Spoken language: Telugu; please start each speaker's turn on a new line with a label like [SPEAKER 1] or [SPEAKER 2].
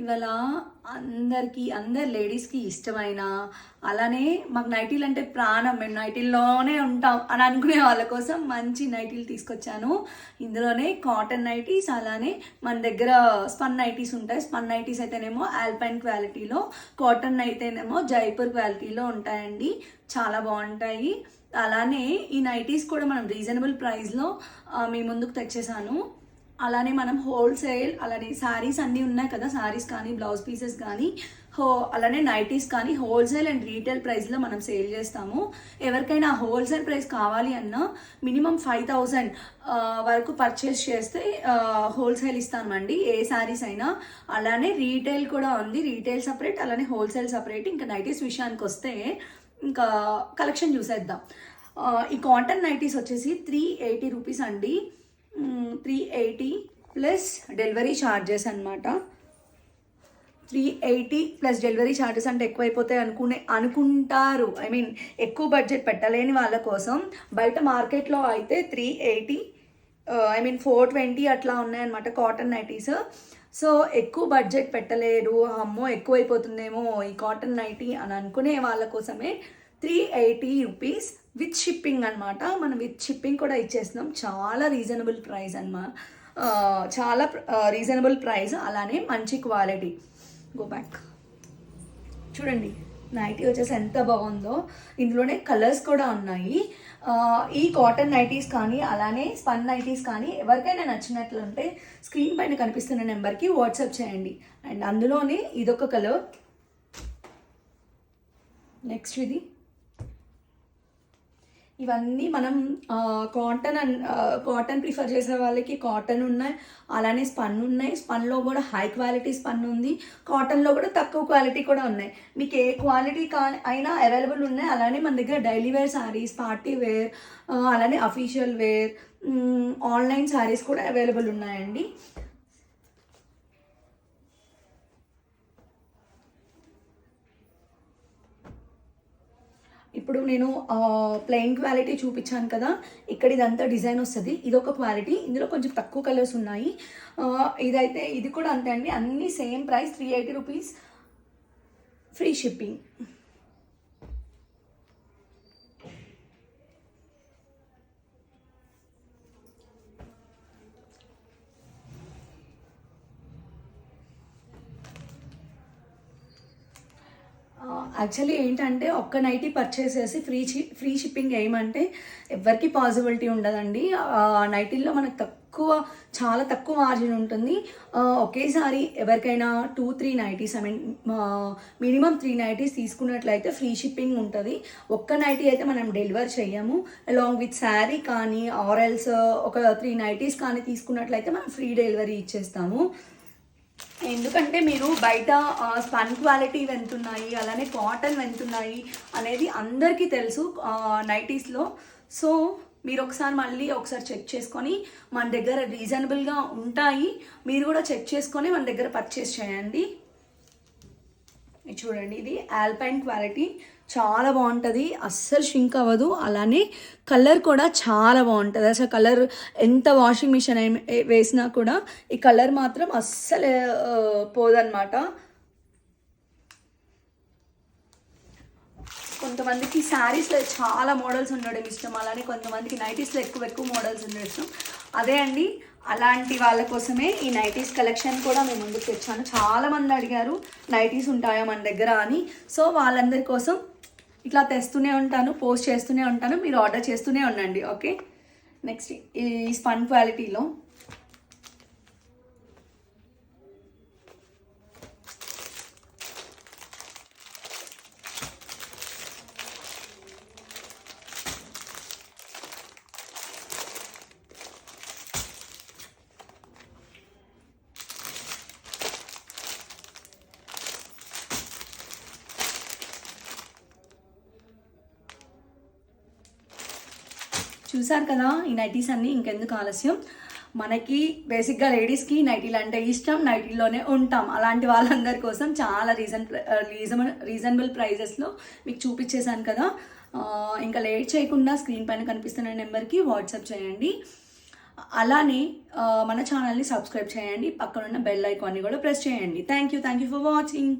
[SPEAKER 1] ఇవాళ అందరికీ అందరు లేడీస్కి ఇష్టమైన అలానే మాకు నైటీలు అంటే ప్రాణం. మేము నైటీల్లోనే ఉంటాం అని అనుకునే వాళ్ళ కోసం మంచి నైటీలు తీసుకొచ్చాను. ఇందులోనే కాటన్ నైటీస్ అలానే మన దగ్గర స్పన్ నైటీస్ ఉంటాయి. స్పన్ నైటీస్ అయితేనేమో ఆల్పైన్ క్వాలిటీలో కాటన్ అయితేనేమో జైపూర్ క్వాలిటీలో ఉంటాయండి. చాలా బాగుంటాయి. అలానే ఈ నైటీస్ కూడా మనం రీజనబుల్ ప్రైస్లో మీ ముందుకు తెచ్చేసాను. అలానే మనం హోల్సేల్ అలానే శారీస్ అన్నీ ఉన్నాయి కదా శారీస్ కానీ బ్లౌజ్ పీసెస్ కానీ హో అలానే నైటీస్ కానీ హోల్సేల్ అండ్ రీటైల్ ప్రైస్లో మనం సేల్ చేస్తాము. ఎవరికైనా హోల్సేల్ ప్రైస్ కావాలి అన్నా మినిమం ఫైవ్ థౌజండ్ వరకు పర్చేస్ చేస్తే హోల్సేల్ ఇస్తామండి. ఏ శారీస్ అయినా అలానే రీటైల్ కూడా ఉంది. రీటైల్ సపరేట్ అలానే హోల్సేల్ సపరేట్. ఇంకా నైటీస్ విషయానికి వస్తే ఇంకా కలెక్షన్ చూసేద్దాం. ఈ కాటన్ నైటీస్ వచ్చేసి త్రీ ఎయిటీ రూపీస్ అండి. ఎయిటీ ప్లస్ డెలివరీ ఛార్జెస్ అనమాట three eighty plus delivery charges అంటే ఎక్కువైపోతాయి అనుకునే అనుకుంటారు. ఐ మీన్ ఎక్కువ బడ్జెట్ పెట్టలేని వాళ్ళ కోసం బయట మార్కెట్లో అయితే three eighty I mean four twenty అట్లా ఉన్నాయన్నమాట కాటన్ నైటీస్ సో ఎక్కువ బడ్జెట్ పెట్టలేరు. అమ్మో ఎక్కువైపోతుందేమో ఈ కాటన్ నైటీ అని అనుకునే వాళ్ళ కోసమే three eighty rupees with shipping అనమాట మనం విత్ షిప్పింగ్ కూడా ఇచ్చేస్తున్నాం. చాలా రీజనబుల్ ప్రైస్ అనమాట చాలా రీజనబుల్ ప్రైస్ అలానే మంచి క్వాలిటీ. గో బ్యాక్ చూడండి నైటీ వచ్చేసి ఎంత బాగుందో. ఇందులోనే కలర్స్ కూడా ఉన్నాయి. ఈ కాటన్ నైటీస్ కానీ అలానే స్పన్ నైటీస్ కానీ ఎవరికైనా నచ్చినట్లుంటే స్క్రీన్ పైన కనిపిస్తున్న నెంబర్కి వాట్సాప్ చేయండి. అండ్ అందులోనే ఇదొక కలర్. నెక్స్ట్ ఇది. ఇవన్నీ మనం కాటన్ అండ్ కాటన్ ప్రిఫర్ చేసే వాళ్ళకి కాటన్ ఉన్నాయి అలానే స్పన్ ఉన్నాయి. స్పన్లో కూడా హై క్వాలిటీ స్పన్ ఉంది. కాటన్లో కూడా తక్కువ క్వాలిటీ కూడా ఉన్నాయి. మీకు ఏ క్వాలిటీ కా అయినా అవైలబుల్ ఉన్నాయి. అలానే మన దగ్గర daily wear saris party wear అలానే అఫీషియల్ వేర్ ఆన్లైన్ శారీస్ కూడా అవైలబుల్ ఉన్నాయండి. ఇప్పుడు నేను ప్లెయిన్ క్వాలిటీ చూపించాను కదా ఇక్కడ ఇదంతా డిజైన్ వస్తుంది. ఇది ఒక క్వాలిటీ ఇందులో కొంచెం తక్కువ కలర్స్ ఉన్నాయి. ఇదైతే ఇది కూడా అంతే అండి. అన్నీ same price three eighty rupees free shipping actually ఏంటంటే ఒక్క నైటీ పర్చేస్ చేసి ఫ్రీ ఫ్రీ షిప్పింగ్ ఏమంటే ఎవరికి పాసిబిలిటీ ఉండదండి. ఆ నైటీల్లో మనకు తక్కువ చాలా తక్కువ మార్జిన్ ఉంటుంది. ఒకేసారి ఎవరికైనా two three nighties I mean minimum three nighties తీసుకున్నట్లయితే ఫ్రీ షిప్పింగ్ ఉంటుంది. ఒక్క నైటీ అయితే మనం డెలివర్ చేయము అలాంగ్ విత్ శారీ కానీ ఆరల్స్ ఒక త్రీ నైటీస్ కానీ తీసుకున్నట్లయితే మనం ఫ్రీ డెలివరీ ఇచ్చేస్తాము. ఎందుకంటే మీరు బయట స్పన్ క్వాలిటీ వెళ్తున్నాయి అలానే కాటన్ వెళ్తున్నాయి అనేది అందరికీ తెలుసు నైటీస్లో సో మీరు ఒకసారి మళ్ళీ ఒకసారి చెక్ చేసుకొని మన దగ్గర రీజనబుల్గా ఉంటాయి. మీరు కూడా చెక్ చేసుకొని మన దగ్గర పర్చేస్ చేయండి. ఇది చూడండి ఇది ఆల్పైన్ క్వాలిటీ చాలా బాగుంటుంది. అస్సలు షింక్ అవ్వదు. అలానే కలర్ కూడా చాలా బాగుంటుంది. అసలు కలర్ ఎంత వాషింగ్ మిషన్ వేసినా కూడా ఈ కలర్ మాత్రం అస్సలు పోదనమాట కొంతమందికి శారీస్లో చాలా మోడల్స్ ఉండడం ఇష్టం. అలానే కొంతమందికి నైటీస్లో ఎక్కువ ఎక్కువ మోడల్స్ ఉండడం ఇష్టం. అదే అండి అలాంటి వాళ్ళ కోసమే ఈ నైటీస్ కలెక్షన్ కూడా మేము ముందుకు తెచ్చాను. చాలా మంది అడిగారు నైటీస్ ఉంటాయా మన దగ్గర? అని. సో వాళ్ళందరి కోసం ఇట్లా తెస్తూనే ఉంటాను పోస్ట్ చేస్తూనే ఉంటాను. మీరు ఆర్డర్ చేస్తూనే ఉండండి ఓకే? నెక్స్ట్ ఈ స్పన్ క్వాలిటీలో చూసారు కదా ఈ నైటీస్ అన్నీ ఇంకెందుకు ఆలస్యం? మనకి బేసిక్గా లేడీస్కి నైటీలు అంటే ఇష్టం నైటీలోనే ఉంటాం. అలాంటి వాళ్ళందరి కోసం చాలా రీజన్ రీజనబుల్ రీజనబుల్ ప్రైజెస్లో మీకు చూపించేశాను కదా. ఇంకా లేట్ చేయకుండా స్క్రీన్ పైన కనిపిస్తున్న నెంబర్కి వాట్సాప్ చేయండి. అలానే మన ఛానల్ని సబ్స్క్రైబ్ చేయండి. పక్కనున్న బెల్ ఐకాన్ని కూడా ప్రెస్ చేయండి. Thank you thank you for watching